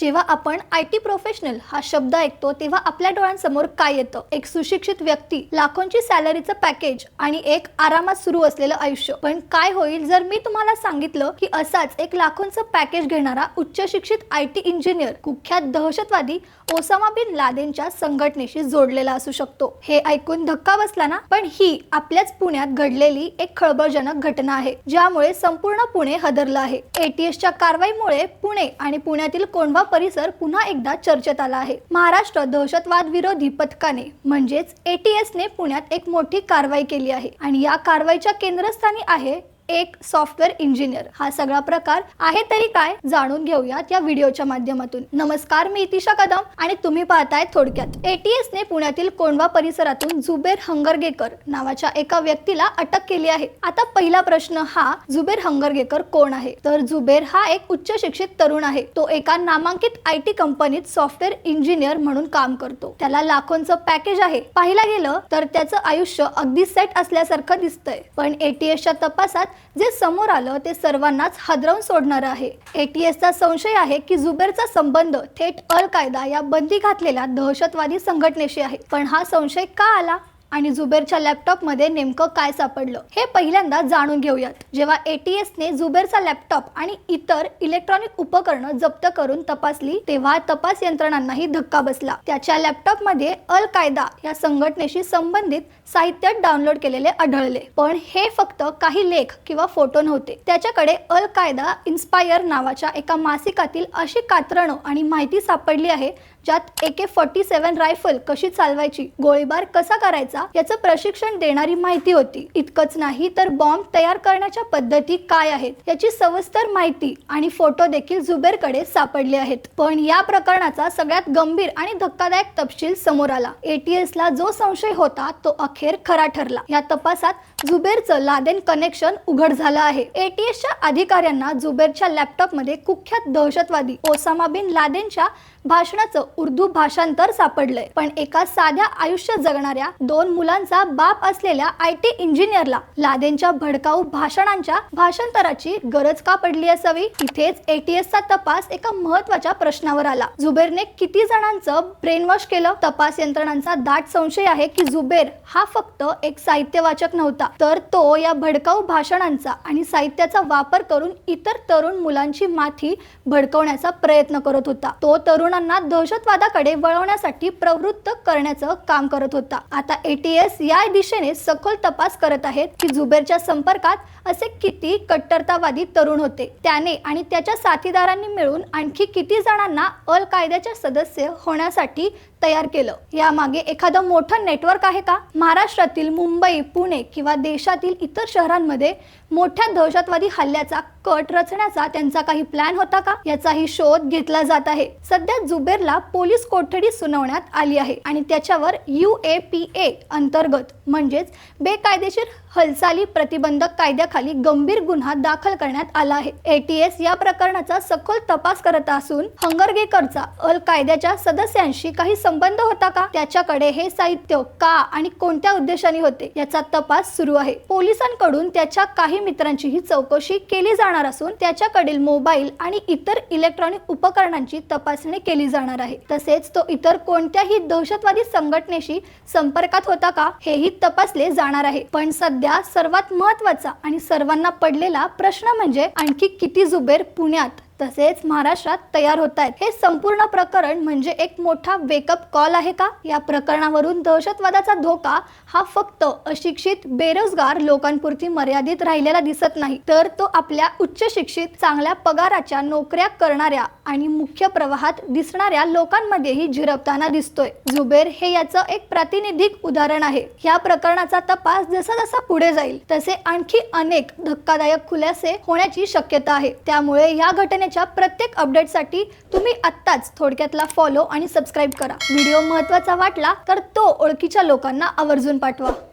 जेव्हा आपण I T professional हा शब्द ऐकतो तेव्हा आपल्या डोळ्यांसमोर काय येतं? एक सुशिक्षित व्यक्ती लाखोंची सॅलरीचं पॅकेज आणि एक आरामात सुरू असलेलं आयुष्य. पण काय होईल जर मी तुम्हाला सांगितलं की असाच एक लाखोंचं पॅकेज घेणारा उच्च शिक्षित आय टी इंजिनियर कुख्यात दहशतवादी ओसामा बिन लादेनच्या संघटनेशी जोडलेला असू शकतो. हे ऐकून धक्का बसला ना? पण ही आपल्याच पुण्यात घडलेली एक खळबळजनक घटना आहे ज्यामुळे संपूर्ण पुणे हदरलं आहे. एटीएसच्या कारवाईमुळे पुणे आणि पुण्यातील कोंढवा परिसर पुन्हा एकदा चर्चेत आला आहे. महाराष्ट्र दहशतवाद विरोधी पथकाने म्हणजेच एटीएसने पुण्यात एक मोठी कारवाई केली आहे. आणि या कारवाईच्या केंद्रस्थानी आहे एक सॉफ्टवेअर इंजिनियर हा सगळा प्रकार आहे तरी काय जाणून घेऊयात या व्हिडिओच्या माध्यमातून. नमस्कार मी इतिशा कदम आणि तुम्ही पाहताय थोडक्यात. एटीएस ने पुण्यातील कोंडवा परिसरातून जुबेर हंगरगेकर नावाच्या एका व्यक्तीला अटक केली आहे. आता पहिला प्रश्न हा जुबेर हंगरगेकर कोण आहे? तर जुबेर हा एक उच्च शिक्षित तरुण आहे. तो एका नामांकित आय टी कंपनीत सॉफ्टवेअर इंजिनियर म्हणून काम करतो. त्याला लाखोंचं पॅकेज आहे. पाहिला गेलं तर त्याचं आयुष्य अगदी सेट असल्यासारखं दिसतंय. पण एटीएसच्या तपासात जे समोर आलं ते सर्वांनाच हादरवून सोडणारं आहे. एटीएसचा संशय आहे की जुबेरचा संबंध थेट अल कायदा या बंदी घातलेल्या दहशतवादी संघटनेशी आहे. पण हा संशय का आला? आणि जुबेरच्या लॅपटॉपमध्ये नेमकं काय सापडलं हे पहिल्यांदा जाणून घेऊयात. जेव्हा एटीएसने जुबेरचा लॅपटॉप आणि इतर इलेक्ट्रॉनिक उपकरणं जप्त करून तपासली तेव्हा तपास यंत्रणांनाही धक्का बसला. त्याच्या लॅपटॉपमध्ये अल कायदा या संघटनेशी संबंधित साहित्य डाउनलोड केलेले आढळले. पण हे फक्त काही लेख किंवा फोटो नव्हते. त्याच्याकडे अल कायदा इन्स्पायर नावाच्या एका मासिकातील अशी कात्रणं आणि माहिती सापडली आहे ज्यात A K forty seven rifle कशी चालवायची गोळीबार कसा करायचा याचं प्रशिक्षण देणारी माहिती होती. इतकंच नाही तर बॉम्ब तयार करण्याच्या पद्धती काय आहेत? याची सविस्तर माहिती आणि फोटो देखील जुबेरकडे सापडले आहेत. पण या प्रकरणाचा सगळ्यात गंभीर आणि धक्कादायक तपशील समोर आला. एटीएस ला जो संशय होता तो अखेर खरा ठरला. या तपासात जुबेरचं लादेन कनेक्शन उघड झालं आहे. एटीएसच्या अधिकाऱ्यांना जुबेरच्या लॅपटॉपमध्ये कुख्यात दहशतवादी ओसामा बिन लादेनच्या भाषणाचं उर्दू भाषांतर सापडलंय. पण एका साध्या आयुष्य जगणाऱ्या दोन मुलांचा बाप असलेल्या आय टी इंजिनियरला लादेनच्या भडकाऊ भाषणांच्या भाषांतराची गरज का पडली असावी? इथेच एटीएसचा तपास एका महत्त्वाच्या प्रश्नावर आला. जुबेरने किती जणांचं ब्रेनवॉश केलं? तपास यंत्रणांचा दाट संशय आहे की जुबेर हा फक्त एक साहित्य वाचक नव्हता. तर तो या भडकाऊ भाषणांचा आणि साहित्याचा वापर करून इतर तरुण मुलांची माथी भडकवण्याचा प्रयत्न करत होता. तो तरुणांना दहशतवादाकडे वळवण्यासाठी प्रवृत्त करण्याचं काम करत होता. आता एटीएस या दिशेने सखोल तपास करत आहेत की जुबेरच्या संपर्कात असे किती कट्टरतावादी तरुण होते. त्याने आणि त्याच्या साथीदारांनी मिळून आणखी किती जणांना अल कायद्याचे सदस्य होण्यासाठी तयार केलं. यामागे एखादं मोठं नेटवर्क आहे का? महाराष्ट्रातील मुंबई पुणे किंवा देशातील इतर शहरांमध्ये मोठ्या दहशतवादी हल्ल्याचा कट रचण्याचा त्यांचा काही प्लॅन होता का? याचाही शोध घेतला जात आहे. सध्या जुबेरला पोलीस कोठडी सुनावण्यात आली आहे आणि त्याच्यावर यू ए पी ए अंतर्गत म्हणजेच बेकायदेशीर हालचाली प्रतिबंधक कायद्याखाली गंभीर गुन्हा दाखल करण्यात आला आहे. एटीएस या प्रकरणाचा सखोल तपास करत असून हंगरगेकरचा अल कायद्याच्या सदस्यांशी काही संबंध होता का? त्याच्याकडे हे साहित्य का आणि कोणत्या उद्देशाने होते? याचा तपास सुरू आहे. पोलिसांकडून त्याच्या काही मित्रांचीही चौकशी केली जाणार असून त्याच्याकडील मोबाईल आणि इतर इलेक्ट्रॉनिक उपकरणांची तपासणी केली जाणार आहे. तसेच तो इतर कोणत्याही दहशतवादी संघटनेशी संपर्कात होता का हेही तपासले जाणार आहे. पण सध्या सर्वात महत्त्वाचा आणि सर्वांना पडलेला प्रश्न म्हणजे आणखी किती जुबेर पुण्यात तसेच महाराष्ट्रात तयार होत आहेत हे संपूर्ण प्रकरण म्हणजे एक मोठा वेकअप कॉल आहे का? या प्रकरणावरून दहशतवादाचा धोका हा फक्त अशिक्षित बेरोजगार लोकांपुरती मर्यादित राहिलेला दिसत नाही. तर तो आपल्या उच्च शिक्षित चांगल्या पगाराच्या नोकऱ्या करणाऱ्या आणि मुख्य प्रवाहात दिसणाऱ्या लोकांमध्येही झिरपताना दिसतोय. जुबेर हे याचं एक प्रातिनिधिक उदाहरण आहे. या प्रकरणाचा तपास जसा जसा पुढे जाईल तसे आणखी अनेक धक्कादायक खुलासे होण्याची शक्यता आहे. त्यामुळे या घटनेच्या प्रत्येक अपडेटसाठी तुम्ही आत्ताच थोडक्यातला फॉलो आणि सबस्क्राईब करा. व्हिडिओ महत्त्वाचा वाटला तर तो ओळखीच्या लोकांना आवर्जून पाठवा.